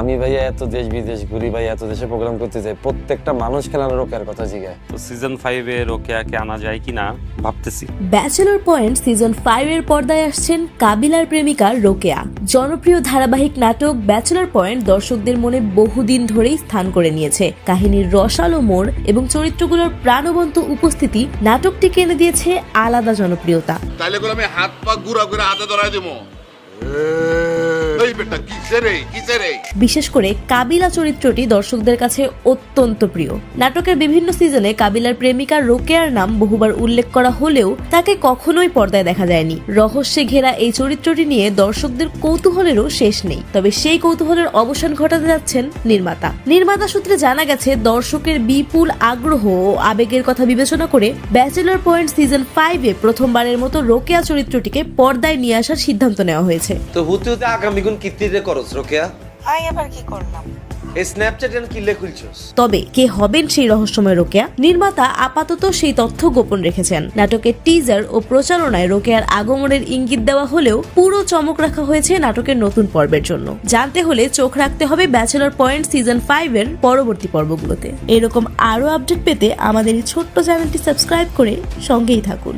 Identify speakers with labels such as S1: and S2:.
S1: আমি ভাইয়া এত দেশ বিদেশ ঘুরি ভাই এত দেশে প্রোগ্রাম করতে যাই প্রত্যেকটা মানুষ খেলার রোকেয়ার কথা জিগায়।
S2: তো সিজন ফাইভে রোকেয়াকে আনা যায় কিনা ভাবতেছি।
S3: ব্যাচেলর পয়েন্ট সিজন ফাইভ এর পর্দায় আসছেন কাবিলার প্রেমিকা রোকেয়া। জনপ্রিয় ধারাবাহিক নাটক ব্যাচেলর পয়েন্ট দর্শকদের মনে বহুদিন ধরেই স্থান করে নিয়েছে। কাহিনীর রসালো মোড় এবং চরিত্রগুলোর প্রাণবন্ত উপস্থিতি নাটকটিকে এনে দিয়েছে আলাদা জনপ্রিয়তা।
S4: তাইলে করে আমি হাত পা গুড়া করে হাতে ধরাই দেবো এই বেটা
S3: বিশেষ করে কাবিলা চরিত্রটি দর্শকদের কাছে অত্যন্ত প্রিয়। নাটকের বিভিন্ন সিজনে কাবিলার প্রেমিকা রোকেয়ার নাম বহুবার উল্লেখ করা হলেও তাকে কখনোই পর্দায় দেখা যায়নি। রহস্যে ঘেরা এই চরিত্রটি নিয়ে দর্শকদের কৌতূহলেরও শেষ নেই। তবে সেই কৌতূহলের অবসান ঘটাতে যাচ্ছেন নির্মাতা। নির্মাতা সূত্রে জানা গেছে দর্শকের বিপুল আগ্রহ ও আবেগের কথা বিবেচনা করে ব্যাচেলর পয়েন্ট সিজন ফাইভে প্রথমবারের মতো রোকেয়া চরিত্রটিকে পর্দায় নিয়ে আসার সিদ্ধান্ত নেওয়া হয়েছে।
S5: তো হুতে হুতে আগামী গুণ কিত্তিরে করস রোকেয়া
S6: আই আবার কি করলাম?
S5: এই স্ন্যাপচ্যাট এন কিল্লে খুলছস?
S3: তবে কে হবেন সেই রহস্যময় রোকেয়া? নির্মাতা আপাতত সেই তথ্য গোপন রেখেছেন। নাটকের টিজার ও প্রচারণায় রোকেয়ার আগমনের ইঙ্গিত দেওয়া হলেও পুরো চমক রাখা হয়েছে নাটকের নতুন পর্বের জন্য। জানতে হলে চোখ রাখতে হবে ব্যাচেলর পয়েন্ট সিজন ফাইভ এর পরবর্তী পর্বগুলোতে। এরকম আরও আপডেট পেতে আমাদের এই ছোট্ট চ্যানেলটি সাবস্ক্রাইব করে সঙ্গেই থাকুন।